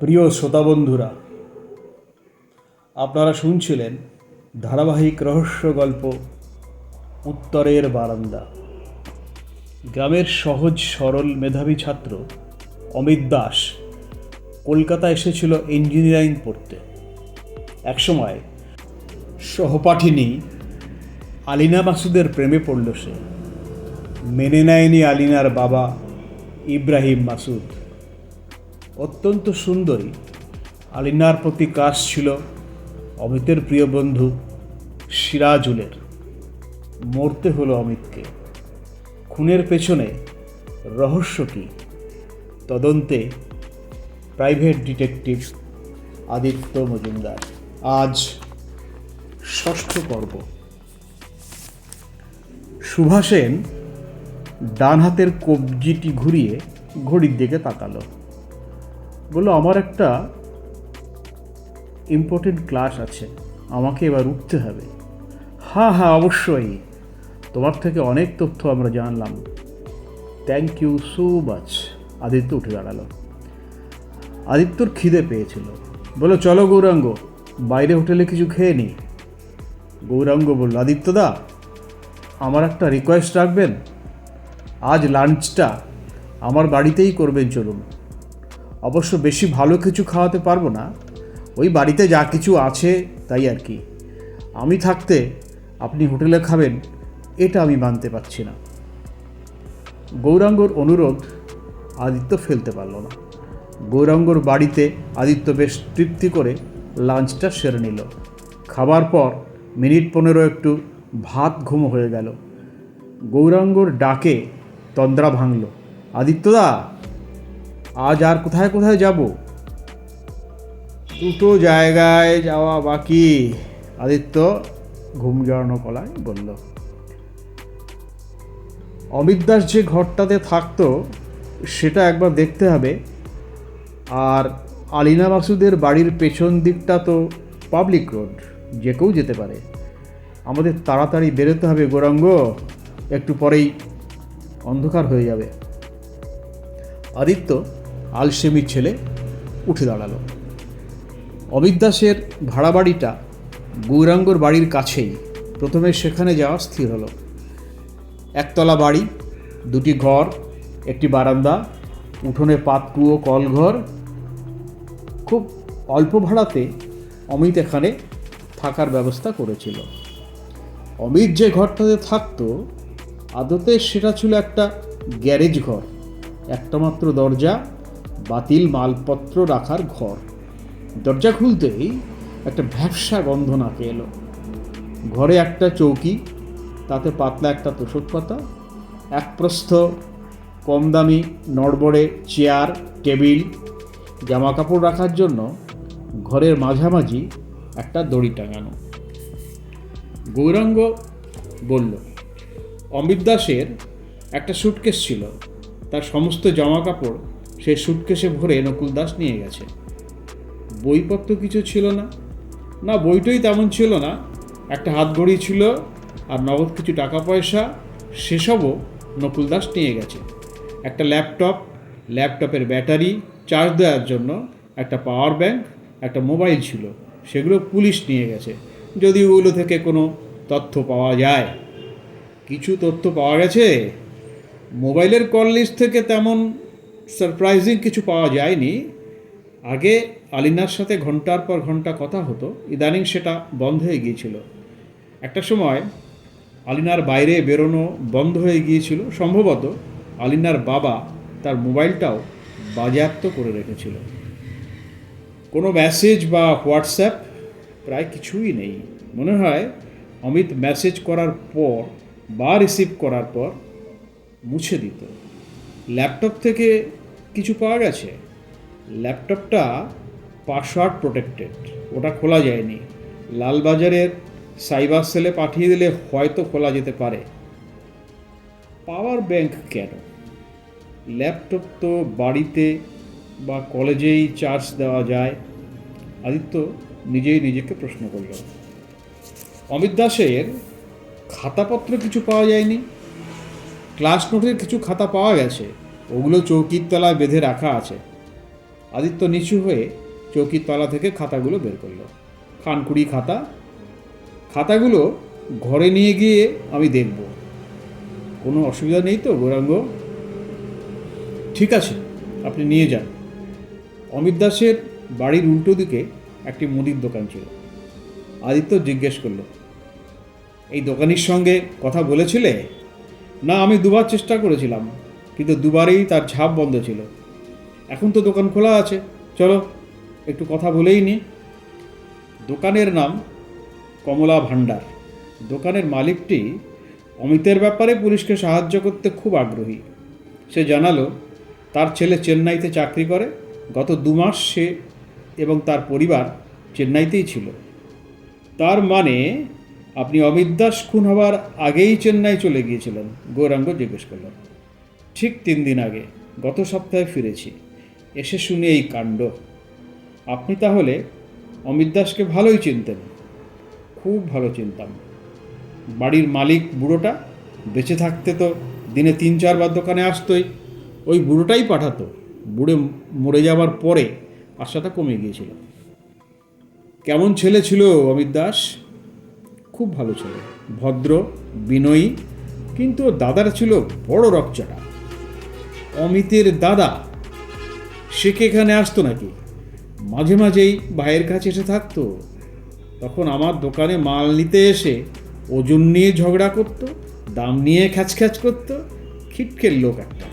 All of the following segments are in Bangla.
প্রিয় শ্রোতা বন্ধুরা আপনারা শুনছিলেন ধারাবাহিক রহস্য গল্প উত্তরের বারান্দা। গ্রামের সহজ সরল মেধাবী ছাত্র অমিত দাস কলকাতা এসেছিল ইঞ্জিনিয়ারিং পড়তে। একসময় সহপাঠিনী আলিনা মাসুদের প্রেমে পড়ল সে। মেনে নেয়নি আলিনার বাবা ইব্রাহিম মাসুদ। অত্যন্ত সুন্দরী। আলিনার প্রতি কাশ ছিল অমিতের প্রিয় বন্ধু সিরাজুলের। মরতে হলো অমিতকে। খুনের পেছনে রহস্য কী? তদন্তে প্রাইভেট ডিটেকটিভ আদিত্য মজুমদার। আজ ষষ্ঠ পর্ব। সুভাষেন ডান হাতের কবজিটি ঘুরিয়ে ঘড়ির দিকে তাকালো। বলল, আমার একটা ইম্পর্টেন্ট ক্লাস আছে, আমাকে এবার উঠতে হবে। হ্যাঁ হ্যাঁ অবশ্যই। তোমার থেকে অনেক তথ্য আমরা জানলাম। Thank you so much Aditya উঠে দাঁড়াল। আদিত্যর খিদে পেয়েছিল। বলো চলো গৌরাঙ্গ, বাইরে হোটেলে কিছু খেয়ে নি। গৌরাঙ্গ বলল, আদিত্যদা, আমার একটা রিকোয়েস্ট রাখবেন? আজ লাঞ্চটা আমার বাড়িতেই করবেন চলুন। অবশ্য বেশি ভালো কিছু খাওয়াতে পারব না। ওই বাড়িতে যা কিছু আছে, তাই আর কি। আমি থাকতে আপনি হোটেলে খাবেন, এটা আমি মানতে পারছি না। গৌরাঙ্গর অনুরোধ আদিত্য ফেলতে পারল না। গৌরাঙ্গর বাড়িতে আদিত্য বেশ তৃপ্তি করে লাঞ্চটা সেরে নিল। খাবার পর মিনিট পনেরো একটু ভাত ঘুম হয়ে গেল। গৌরাঙ্গর ডাকে তন্দ্রা ভাঙল আদিত্যদা আজ আর কোথায় কোথায় যাব? দুটো জায়গায় যাওয়া বাকি। আদিত্য ঘুম জড়ানো কলায় বলল, অমিত দাস যে ঘরটাতে থাকতো, সেটা একবার দেখতে হবে। আর আলিনা মাসুদের বাড়ির পেছন দিকটা তো পাবলিক রোড যে কেউ যেতে পারে। আমাদের তাড়াতাড়ি বেরোতে হবে গৌরাঙ্গ, একটু পরেই অন্ধকার হয়ে যাবে। আদিত্য আলসেমির ছেলে উঠে দাঁড়াল। অমিত দাসের ভাড়া বাড়িটা গৌরাঙ্গর বাড়ির কাছেই। প্রথমে সেখানে যাওয়া স্থির হলো। একতলা বাড়ি, দুটি ঘর, একটি বারান্দা, উঠোনে পাতকুয়ো, কলঘর। খুব অল্প ভাড়াতে অমিত এখানে থাকার ব্যবস্থা করেছিল। অমিত যে ঘরটাতে থাকতো, আদতে সেটা ছিল একটা গ্যারেজ ঘর একটা মাত্র দরজা বাতিল মালপত্র রাখার ঘর। দরজা খুলতেই একটা ভ্যাবসা গন্ধ নাকে এলো। ঘরে একটা চৌকি, তাতে পাতলা একটা তোষক পাতা, এক প্রস্থ কম দামি নড়বড়ে চেয়ার, টেবিল জামা কাপড় রাখার জন্য ঘরের মাঝামাঝি একটা দড়ি টাঙানো। গৌরাঙ্গ বলল অমিত দাসের একটা সুটকেস ছিল। তার সমস্ত জামা কাপড় সে সুটকেসে ভরে নকুল দাস নিয়ে গেছে। বইপত্র কিছু ছিল না। না, বইটই তেমন ছিল না। একটা হাত ঘড়ি ছিল আর নগদ কিছু টাকা পয়সা সেসবও নকুল দাস নিয়ে গেছে। একটা ল্যাপটপ, ল্যাপটপের ব্যাটারি, চার্জ দেওয়ার জন্য একটা পাওয়ার ব্যাংক, একটা মোবাইল ছিল। সেগুলো পুলিশ নিয়ে গেছে। যদি ওগুলো থেকে কোনো তথ্য পাওয়া যায়। কিছু তথ্য পাওয়া গেছে? মোবাইলের কল লিস্ট থেকে তেমন সারপ্রাইজিং কিছু পাওয়া যায়নি। আগে আলিনার সাথে ঘণ্টার পর ঘণ্টা কথা হতো। ইদানিং সেটা বন্ধ হয়ে গিয়েছিল। একটা সময় আলিনার বাইরে বেরোনো বন্ধ হয়ে গিয়েছিল। সম্ভবত আলিনার বাবা তার মোবাইলটাও বাজেয়াপ্ত করে রেখেছিল। কোনো মেসেজ বা হোয়াটসঅ্যাপ প্রায় কিছুই নেই। মনে হয় অমিত মেসেজ করার পর বা রিসিভ করার পর মুছে দিত। ল্যাপটপ থেকে কিছু পাওয়া গেছে? ল্যাপটপটা পাসওয়ার্ড প্রোটেক্টেড। ওটা খোলা যায়নি। লালবাজারের সাইবার সেলে পাঠিয়ে দিলে হয়তো খোলা যেতে পারে। পাওয়ার ব্যাংক কেন? ল্যাপটপ তো বাড়িতে বা কলেজেই চার্জ দেওয়া যায়। আদিত্য নিজেই নিজেকে প্রশ্ন করল। অমিত দাসের খাতাপত্র কিছু পাওয়া যায়নি? ক্লাস নোটের কিছু খাতা পাওয়া গেছে? ওগুলো চৌকির তলায় বেঁধে রাখা আছে। আদিত্য নিচু হয়ে চৌকির তলা থেকে খাতাগুলো বের করল। খানকুড়ি খাতা। খাতাগুলো ঘরে নিয়ে গিয়ে আমি দেখব। কোনো অসুবিধা নেই তো, গৌরাঙ্গ? ঠিক আছে, আপনি নিয়ে যান। অমিত দাসের বাড়ির উল্টো দিকে একটি মুদির দোকান ছিল। আদিত্য জিজ্ঞেস করল, এই দোকানির সঙ্গে কথা বলেছিলে? না, আমি দুবার চেষ্টা করেছিলাম। কিন্তু দুবারেই তার ঝাপ বন্ধ ছিল। এখন তো দোকান খোলা আছে। চলো, একটু কথা বলেই নি। দোকানের নাম কমলা ভাণ্ডার। দোকানের মালিকটি অমিতের ব্যাপারে পুলিশকে সাহায্য করতে খুব আগ্রহী। সে জানালো, তার ছেলে চেন্নাইতে চাকরি করে। গত দু মাস সে এবং তার পরিবার চেন্নাইতেই ছিল। তার মানে আপনি অমিত দাস খুন হওয়ার আগেই চেন্নাই চলে গিয়েছিলেন। গৌরাঙ্গ জিজ্ঞেস করলেন। ঠিক তিন দিন আগে, গত সপ্তাহে ফিরেছি। এসে শুনে এই কাণ্ড। আপনি তাহলে অমিত দাসকে ভালোই চিনতেন। খুব ভালো চিনতাম। বাড়ির মালিক বুড়োটা বেঁচে থাকতে তো দিনে তিন চারবার দোকানে আসতোই। ওই বুড়োটাই পাঠাতো। বুড়ে মরে যাওয়ার পরে আশাটা কমে গিয়েছিল। কেমন ছেলে ছিল অমিত দাস? খুব ভালো ছেলে। ভদ্র, বিনয়ী, কিন্তু দাদার ছিল বড় রকচাটা। অমিতের দাদা। সে কি এখানে আসতো নাকি? মাঝে মাঝেই ভাইয়ের কাছে এসে থাকতো। তখন আমার দোকানে মাল নিতে এসে ওজন নিয়ে ঝগড়া করতো, দাম নিয়ে খ্যাচখ্যাচ করতো খিটকের লোক একটা।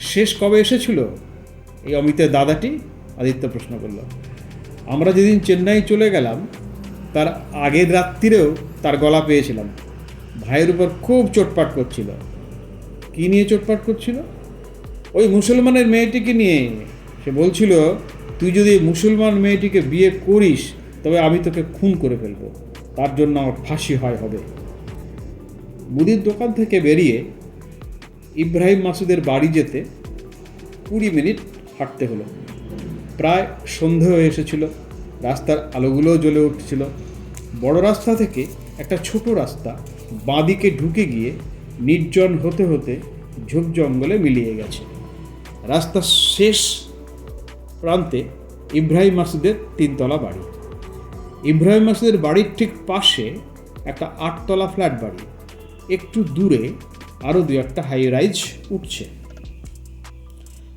শেষ কবে এসেছিল? এই অমিতের দাদাটি আদিত্য প্রশ্ন করল। আমরা যেদিন চেন্নাই চলে গেলাম, তার আগের রাত্রিরেও তার গলা পেয়েছিলাম। ভাইয়ের উপর খুব চোটপাট করছিল। কী নিয়ে চোটপাট করছিল? ওই মুসলমানের মেয়েটিকে নিয়ে সে বলছিল, তুই যদি মুসলমান মেয়েটিকে বিয়ে করিস, তবে আমি তোকে খুন করে ফেলব। তার জন্য আমার ফাঁসি হয় হবে। মুদির দোকান থেকে বেরিয়ে ইব্রাহিম মাসুদের বাড়ি যেতে কুড়ি মিনিট হাঁটতে হলো। প্রায় সন্ধে হয়ে এসেছিল, রাস্তার আলোগুলোও জ্বলে উঠছিল। বড় রাস্তা থেকে একটা ছোট রাস্তা বাঁদিকে ঢুকে গিয়ে নির্জন হতে হতে ঝোপ জঙ্গলে মিলিয়ে গেছে। রাস্তার শেষ প্রান্তে ইব্রাহিম মাসুদের তিনতলা বাড়ি। ইব্রাহিম মাসুদের বাড়ির ঠিক পাশে একটা আটতলা ফ্ল্যাট বাড়ি। একটু দূরে আরও দু একটা হাই রাইজ উঠছে।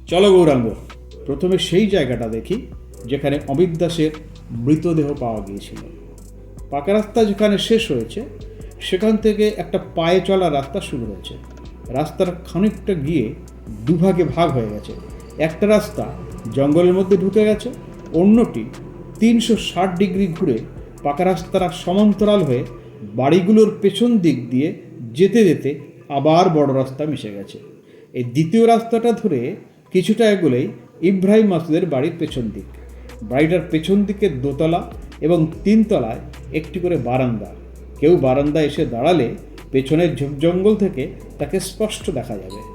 চলো গৌরাঙ্গ, প্রথমে সেই জায়গাটা দেখি, যেখানে অমিত দাসের মৃতদেহ পাওয়া গিয়েছিল। পাকা রাস্তা যেখানে শেষ হয়েছে, সেখান থেকে একটা পায়ে চলা রাস্তা শুরু হয়েছে। রাস্তার খানিকটা গিয়ে দুভাগে ভাগ হয়ে গেছে। একটা রাস্তা জঙ্গলের মধ্যে ঢুকে গেছে, অন্যটি তিনশো ষাট ডিগ্রি ঘুরে পাকা রাস্তার সমান্তরাল হয়ে বাড়িগুলোর পেছন দিক দিয়ে যেতে যেতে আবার বড় রাস্তা মিশে গেছে। এই দ্বিতীয় রাস্তাটা ধরে কিছুটা এগোলেই ইব্রাহিম মাসুদের বাড়ির পেছন দিক। বাড়িটার পেছন দিকে দোতলা এবং তিনতলায় একটি করে বারান্দা। কেউ বারান্দায় এসে দাঁড়ালে পেছনের জঙ্গল থেকে তাকে স্পষ্ট দেখা যাবে।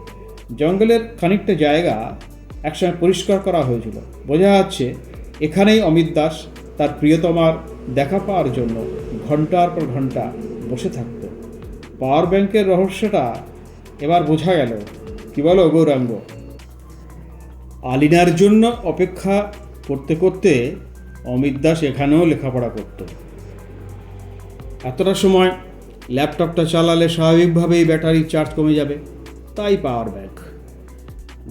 জঙ্গলের খানিকটা জায়গা একসময় পরিষ্কার করা হয়েছিল। বোঝা যাচ্ছে, এখানেই অমিত দাস তার প্রিয়তমার দেখা পাওয়ার জন্য ঘণ্টার পর ঘণ্টা বসে থাকত। পাওয়ার ব্যাংকের রহস্যটা এবার বোঝা গেল। কি বলো গৌরাঙ্গ? আলিনার জন্য অপেক্ষা করতে করতে অমিত দাস এখানেও লেখাপড়া করত। এতটা সময় ল্যাপটপটা চালালে স্বাভাবিকভাবেই ব্যাটারির চার্জ কমে যাবে। তাই পাওয়ার ব্যাংক।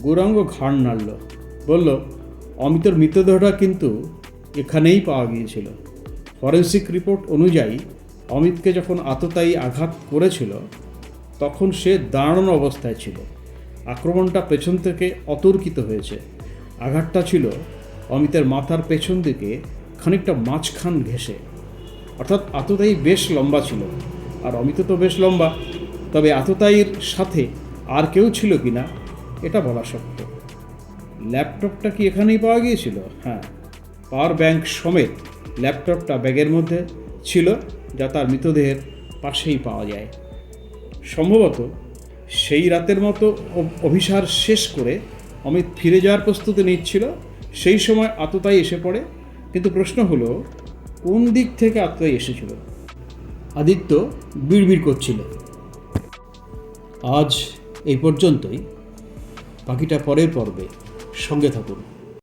গৌরাঙ্গ ঘাড় নাড়ল। বলল, অমিতর মৃতদেহটা কিন্তু এখানেই পাওয়া গিয়েছিল। ফরেন্সিক রিপোর্ট অনুযায়ী, অমিতকে যখন আততায়ী আঘাত করেছিল, তখন সে দাঁড়ানো অবস্থায় ছিল। আক্রমণটা পেছন থেকে অতর্কিত হয়েছে। আঘাতটা ছিল অমিতের মাথার পেছন দিকে খানিকটা মাঝখান ঘেঁষে। অর্থাৎ আততায়ী বেশ লম্বা ছিল, আর অমিত তো বেশ লম্বা। তবে আততায়ীর সাথে আর কেউ ছিল কি না এটা বলা শক্ত ল্যাপটপটা কি এখানেই পাওয়া গিয়েছিল? হ্যাঁ। পাওয়ার ব্যাংক সমেত ল্যাপটপটা ব্যাগের মধ্যে ছিল, যা তার মৃতদেহের পাশেই পাওয়া যায়। সম্ভবত সেই রাতের মতো অভিসার শেষ করে অমিত ফিরে যাওয়ার প্রস্তুতি নিচ্ছিল। সেই সময় আততায়ী এসে পড়ে। কিন্তু প্রশ্ন হলো, কোন দিক থেকে আততায়ী এসেছিল? আদিত্য বিড়বিড় করছিল। আজ এই পর্যন্তই। বাকিটা পরের পর্বে সঙ্গে থাকুন।